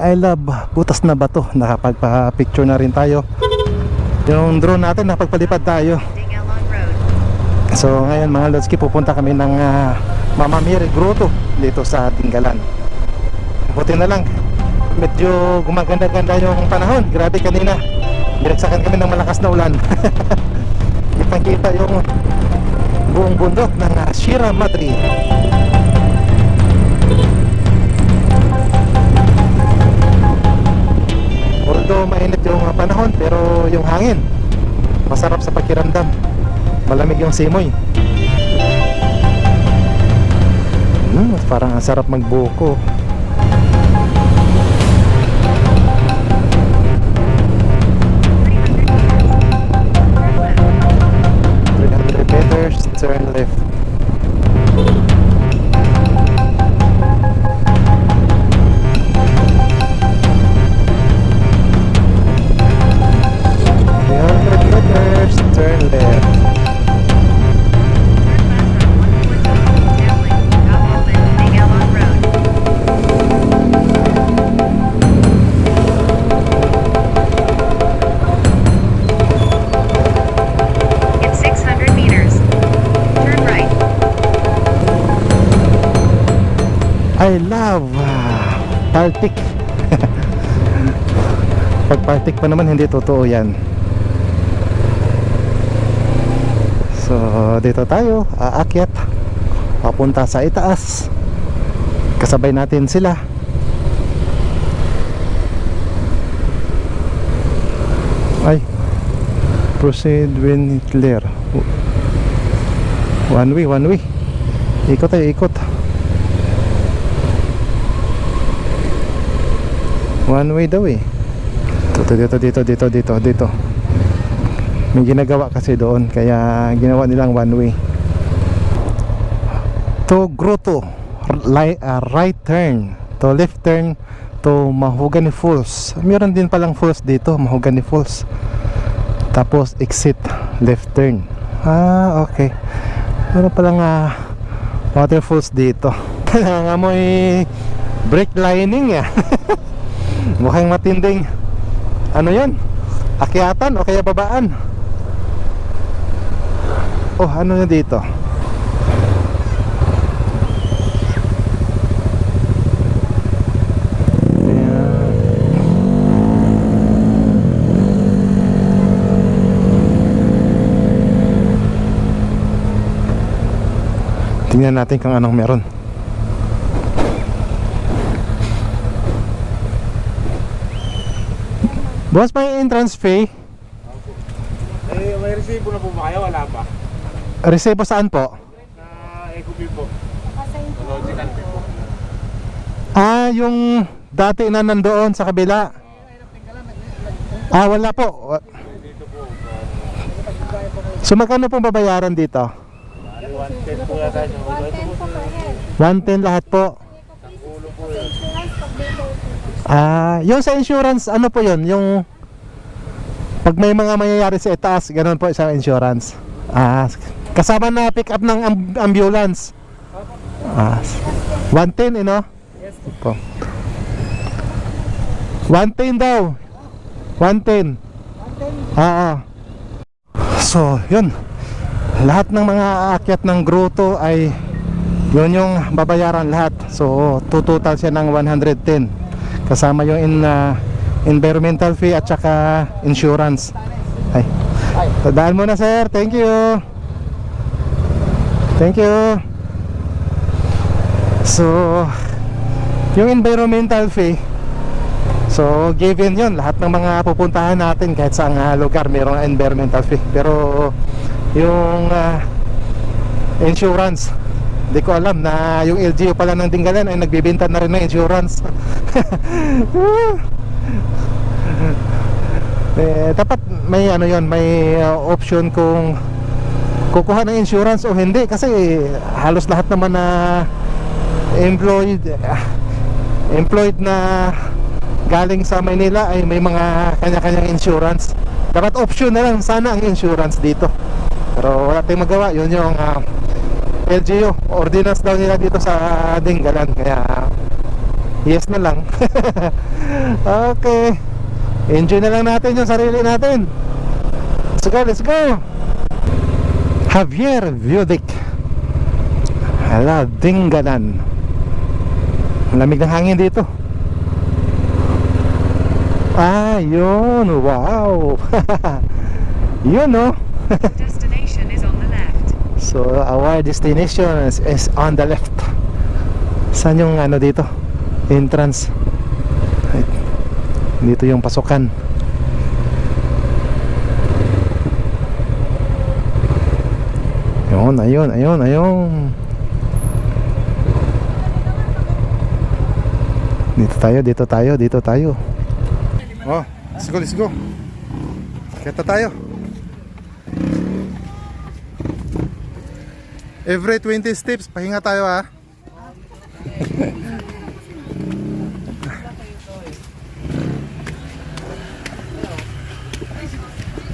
I love butas na bato. Nakapagpa-picture na rin tayo. Yung drone natin napagpalipad tayo. So ngayon mga Lodski pupunta kami ng uh, Mama Mary Grotto dito sa Dingalan buti na lang medyo gumaganda-ganda yung panahon. Grabe kanina binagsakan kami ng malakas na ulan. Kitang kita yung buong bundok ng uh, Shira Madri although mainit yung uh, panahon pero yung hangin masarap sa pakiramdam. Malamig yung simoy. Hmm, parang ang sarap magbuko Turn left. 300 meters turn left I love ah, Baltic. Pag Baltic pa naman hindi totoo yan. So dito tayo aakyat papunta sa itaas. Kasabay natin sila. Ay proceed when clear. One way, one way. Ikot tayo, ikot. One way daw eh. Dito, dito, dito, dito, dito, dito. May ginagawa kasi doon, kaya ginawa nilang one way. To Grotto, right, right turn. To left turn to Mahogany Falls. Meron din palang falls dito, Mahogany Falls. Tapos exit, left turn. Ah, okay. Meron palang ah, waterfalls dito. Nangangamoy brake lining ya. Mukhang matinding ano yan? Akyatan o kaya babaan? Oh, ano na dito? Tingnan natin kung anong meron. Boss, may entrance fee? Eh, may resibo na po ba kayo? Wala pa. Resibo saan po? Na Eco Fee po. Logical fee po. Ah, yung dati na nandoon sa kabila. Ah, wala po. Dito po. So magkano pong babayaran dito? Bali, 110 po yata yung ito po. 110 lahat po. Ah, yung sa insurance, ano po yun? Yung pag may mga mangyayari sa itaas, ganun po sa insurance. Ah, kasama na pick up ng amb- ambulance. Ah, 110 eh no? Yes po. 110 daw. 110. Oo. So, yun. Lahat ng mga aakyat ng grotto ay yun yung babayaran lahat. So, tutotal siya ng 110. Kasama yung in, ah, environmental fee at saka insurance. Ay. Tadaan mo na sir. Thank you. Thank you. So, yung environmental fee, so given yun, lahat ng mga pupuntahan natin kahit sa lugar mayroong environmental fee. Pero yung ah, insurance, hindi ko alam na yung LGU pala ng Dingalan ay nagbibenta na rin ng insurance. eh, dapat may ano yon may ah, option kung kukuha ng insurance o hindi. Kasi halos lahat naman na employed ah, employed na galing sa Maynila ay may mga kanya-kanyang insurance. Dapat option na lang sana ang insurance dito. Pero wala tayong magawa. Yun yung ah, LGU ordinance daw nila dito sa Dingalan kaya Yes na lang. okay. Enjoy na lang natin yung sarili natin. Let's go, let's go. Javier Viudic. Hala, Dingalan. Malamig ng hangin dito. Ah, yun. Wow. yun, no? Destination is on the left. So, our destination is, is on the left. Saan yung ano dito? Entrance. Right. Dito yung pasukan. Ayun, ayun, ayun, ayun. Dito tayo, dito tayo, dito tayo. Oh, let's go, let's go. Kita tayo. Every 20 steps, pahinga tayo ha.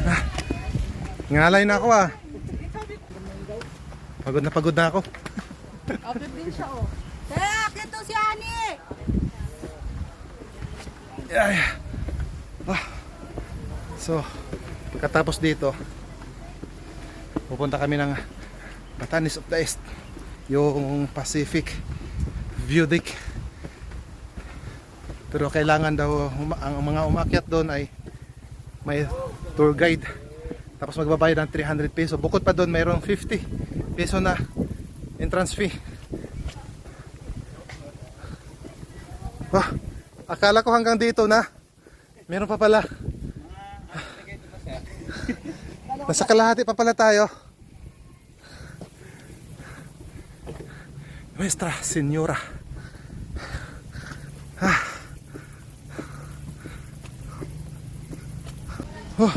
Ah, Ngalay na ako ah. Pagod na pagod na ako. Abot din siya, oh. Tara, akit to si Ani! Ay. Ah. So, pagkatapos dito, pupunta kami ng Batanes of the East, yung Pacific View Deck. Pero kailangan daw ang mga umakyat doon ay may tour guide. Tapos magbabayad ng 300 peso. Bukod pa doon mayroong 50 peso na entrance fee. Ah, akala ko hanggang dito na. Meron pa pala. Nasa kalahati pa pala tayo. Nuestra Señora. Ah. Oh.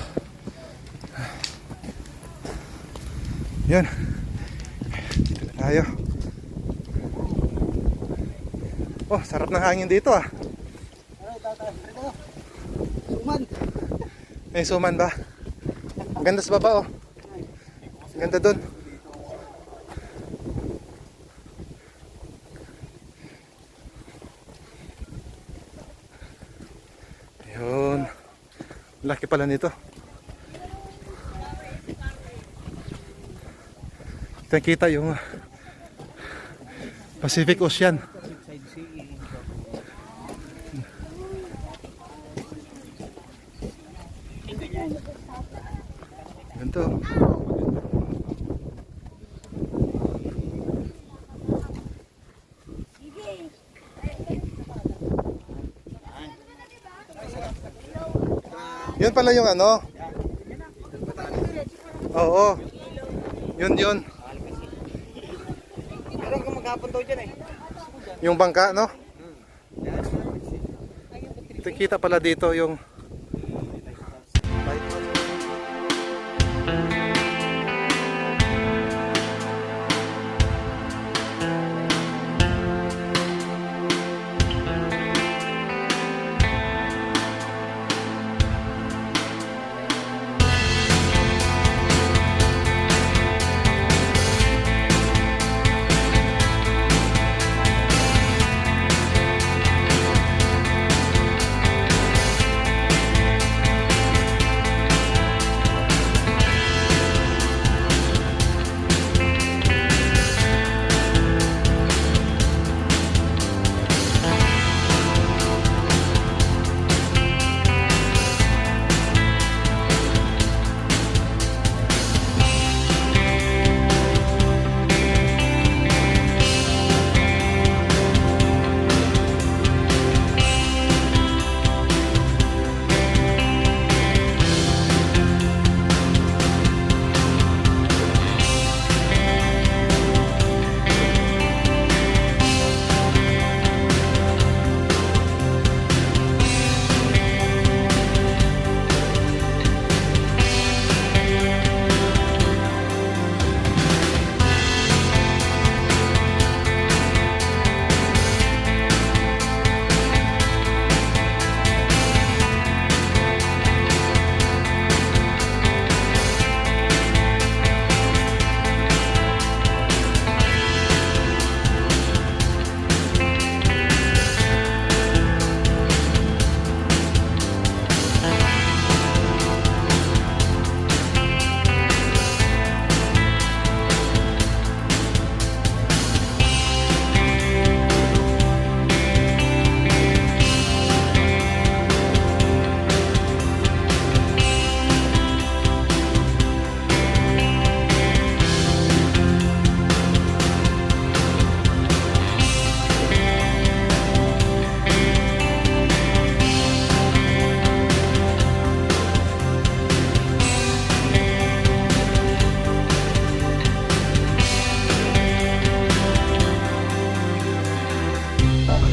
Yan. Dito na tayo. Oh, sarap ng hangin dito ah. Suman. May suman ba? Ang ganda sa baba oh. Ang ganda dun. Yun. Laki pala nito. Kita kita yung Pacific Ocean. Ganito. Yun pala yung ano? Oo. Yun yun. Meron kang maghapon daw dyan eh. Yung bangka, no? Kita pala dito yung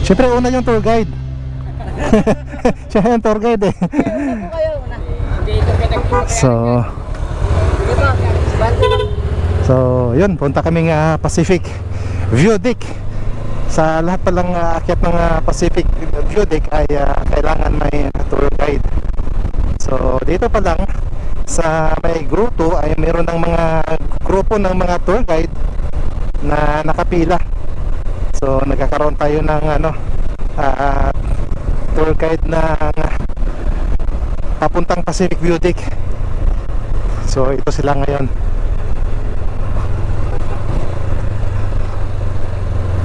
Siyempre, una yung tour guide. Siya yung tour guide eh. So, so yun, punta kami nga Pacific View Deck. Sa lahat palang uh, akyat ng ah, Pacific View Deck ay ah, kailangan may ah, tour guide. So, dito pa lang sa may grupo ay meron ng mga grupo ng mga tour guide na nakapila. So, nagkakaroon tayo ng ano ah, tour guide ng papuntang Pacific Deck. So ito sila ngayon.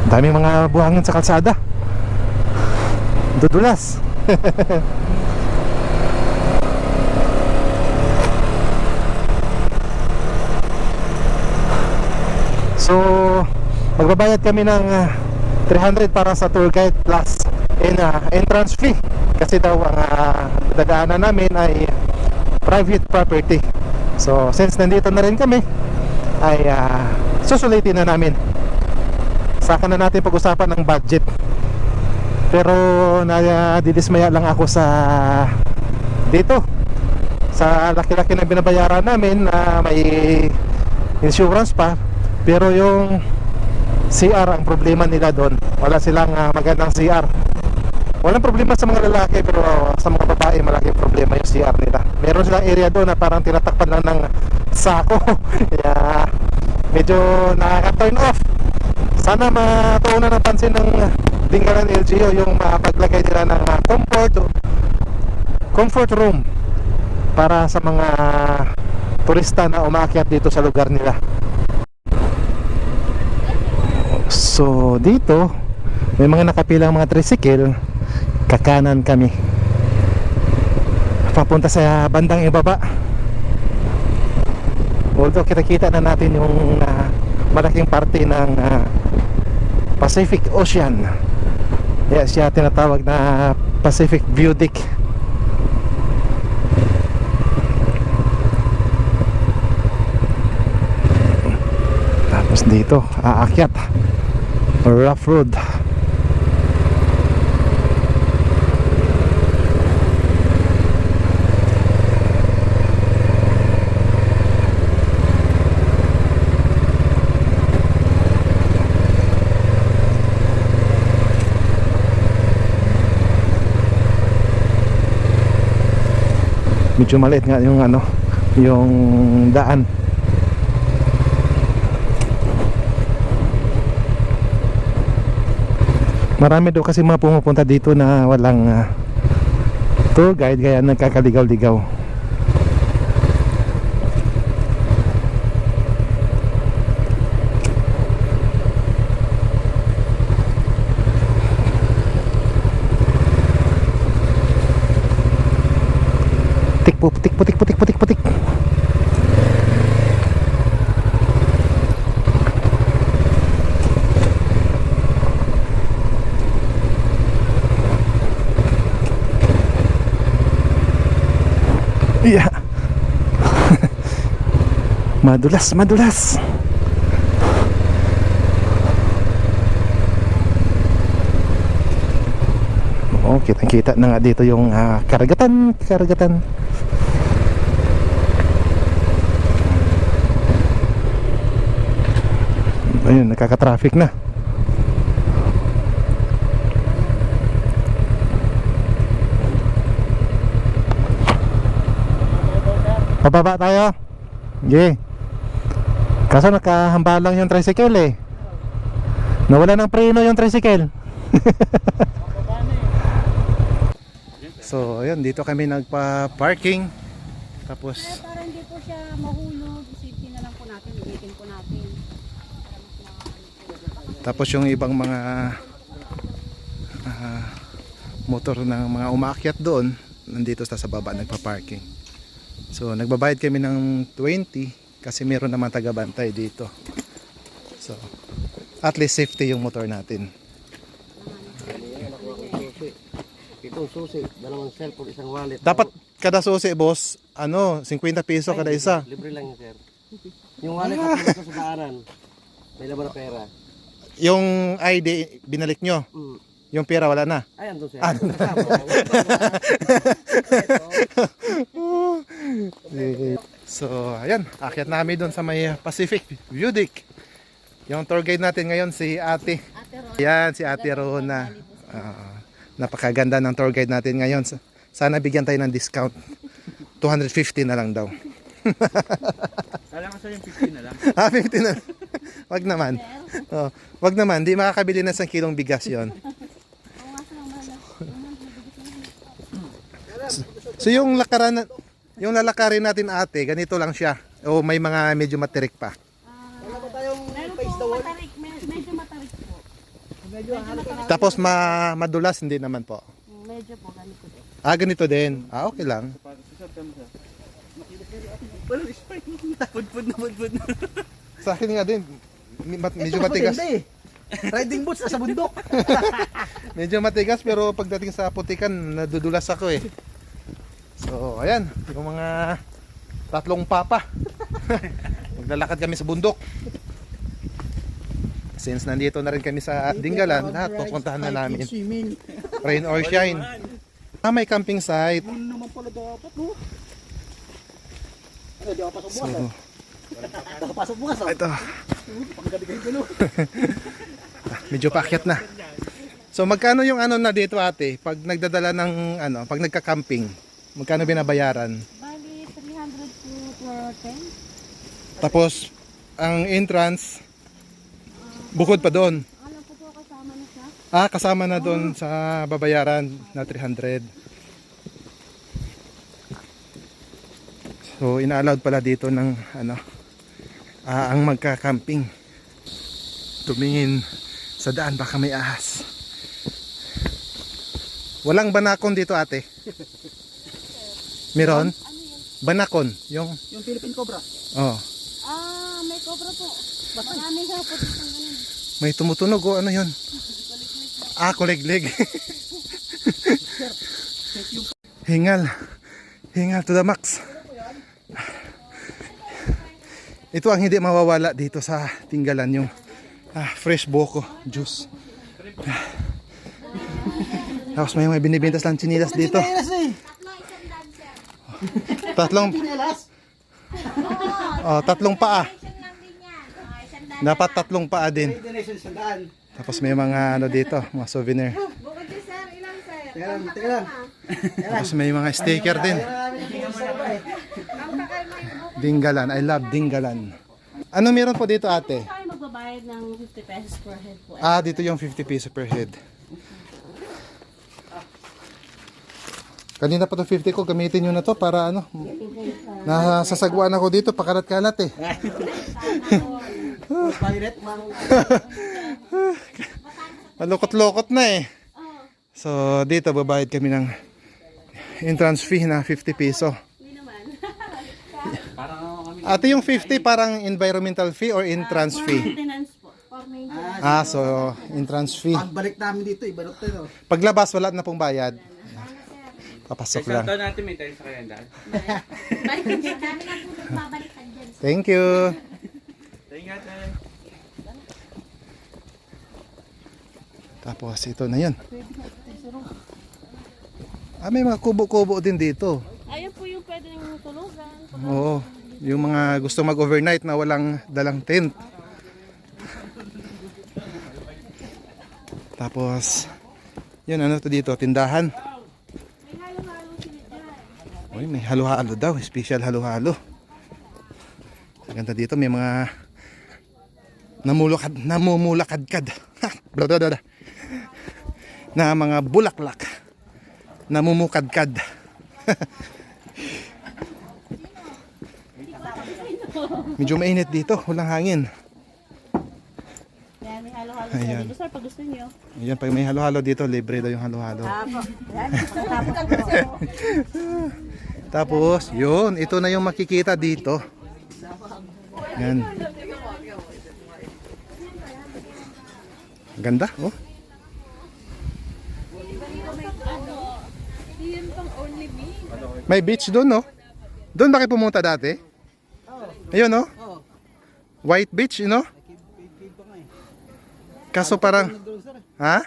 Daming mga buhangin sa kalsada. Dudulas. so magbabayad kami ng ah, 300 para sa tour guide plus in, ah, entrance fee. Kasi daw ang uh, dadaanan namin ay private property. So since nandito na rin kami ay ah, susulitin na namin. Saka na natin pag-usapan ng budget. Pero nadidismaya lang ako sa dito. Sa laki-laki na binabayaran namin na may insurance pa. Pero yung CR ang problema nila doon. Wala silang ah, magandang CR walang problema sa mga lalaki pero sa mga babae malaking problema yung CR nila. Meron silang area doon na parang tinatakpan lang ng sako. Kaya medyo nakaka-turn off. Sana matuunan ng pansin ng Linggaran LGO yung mapaglagay nila ng ah, comfort comfort room para sa mga turista na umaakyat dito sa lugar nila So dito may mga nakapilang mga tricycle kakanan kami. Papunta sa bandang ibaba. Although kita-kita na natin yung ah, malaking parte ng ah, Pacific Ocean. Kaya siya tinatawag na Pacific View Deck tapos dito aakyat rough road. Medyo maliit nga yung ano yung daan marami daw kasi mga pumupunta dito na walang ah, tour guide kaya nagkakaligaw-ligaw. Po putik putik putik putik putik Iya. Madulas, madulas. Oh, kitang-kita na nga dito yung ah, karagatan, karagatan. Ayun, nakaka-traffic na. Pababa tayo. Sige. Kaso nakahambalang yung tricycle eh. Nawala ng preno yung tricycle. so, ayun, dito kami nagpa-parking. Tapos, Para hindi po siya mahulog, isipin na lang po natin, ulitin po natin. tapos yung ibang mga ah, motor ng mga umaakyat doon, nandito sa sa baba nagpa-parking. So, nagbabayad kami ng 20 kasi meron naman taga-bantay dito. So, at least safety yung motor natin. Itong susi, dalawang cellphone, isang wallet. Dapat kada susi, boss, ano, 50 piso kada isa. Libre lang yun, sir. Yung wallet at ko sa daanan. May laman na pera. Yung ID, binalik nyo. Mm. Yung pera wala na. Ay, andun sir. Ah, Kasama. So, ayan, akyat namin doon sa may Pacific View Deck. Yung tour guide natin ngayon si Ate. Ayan, si Ate Rona. Ah, napakaganda ng tour guide natin ngayon. Sa- Sana bigyan tayo ng discount. 250 na lang daw. Kala ko sa'yo yung 15 na lang. ah, 50 na. wag naman. Oh, wag naman, di makakabili na sa kilong bigas yon. So yung lakaran yung lalakarin natin ate, ganito lang siya. O may mga medyo matirik pa. Meron po matarik, med- medyo matarik po. Tapos ma madulas hindi naman po. Medyo po, ganito din. Ah, ganito din. Ah, okay lang. Wala, spine. Pudpud na pudpud na. Sa akin nga din, mi- mat- medyo matigas. Riding boots sa bundok. Medyo matigas pero pagdating sa putikan, nadudulas ako eh. So, ayan, yung mga tatlong papa. Maglalakad kami sa bundok. Since nandito na rin kami sa Dingalan, lahat pupuntahan na namin. Rain or shine. Ah, may camping site. Ano naman pala dapat, no? Ano, di ako pasok So, bukas, ah. Ah. ito, medyo paakyat na. So, magkano yung ano na dito ate? Pag nagdadala ng ano, pag nagka-camping, magkano binabayaran? Bali, 300 po for 10. Tapos, ang entrance, bukod pa doon. Ano po po kasama na siya? Ah, kasama na doon sa babayaran na 300. So, ina-allowed pala dito ng ano, ah, ang magka-camping. Tumingin sa daan baka may ahas. Walang banakon dito ate. Meron? Banakon, yung Yung Philippine Cobra. oh, Ah, may cobra po. Marami nga po dito ng ganun. may tumutunog oh, ano 'yun? Ah, kuliglig. Hingal. Hingal to the max. Ito ang hindi mawawala dito sa Tinggalan yung ah, fresh boko juice. Tapos may mga binibintas lang chinilas dito. Chinelas eh. Tatlong oh, tatlong paa. Dapat tatlong paa din. Tapos may mga ano dito, mga souvenir. Tapos may mga sticker din. Dinggalan. I love Dinggalan. Ano meron po dito ate? Tayo magbabayad ng 50 pesos per head po. Ah, dito yung 50 peso per head. Kanina pa to 50 ko, gamitin nyo na to para ano, nasasagwan ako dito, pakalat-kalat eh. Malukot-lokot na eh. So, dito babayad kami ng entrance fee na 50 peso. Hindi naman. Ate, yung 50 parang environmental fee or entrance fee? For maintenance. Ah, so entrance fee. Pagbalik namin dito, iba na tayo. Paglabas, wala na pong bayad. Papasok Isang lang. taon natin may tayo sa kalendar. Balik din siya. Dami na po dyan. Thank you. Ingat eh. Tapos ito na yun. Ah, may mga kubo-kubo din dito. Ayun po yung pwede yung tulugan. Oo. Yung mga gusto mag-overnight na walang dalang tent. Tapos, yun ano to dito, tindahan. May halo-halo sila dyan. Uy, may halo-halo daw, special halo-halo. Ganda dito, may mga namulakad, namumulakad-kad. Ha, blah, blah, blah, blah. Na mga bulaklak. Namumukadkad. Medyo mainit dito, walang hangin. Yan, may halo-halo Ayan. dito. Sir, pag gusto niyo. Ayan, pag may halo-halo dito, libre daw yung halo-halo. Tapos, yun, ito na yung makikita dito. Yan. Ganda, oh. May beach doon, no? Doon ba kayo pumunta dati? Ayun, no? White beach, you know? Kaso parang, ha?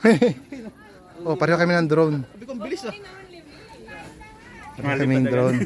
oh, pareho kami ng drone. Sabi bilis ah. Pareho kami ng drone.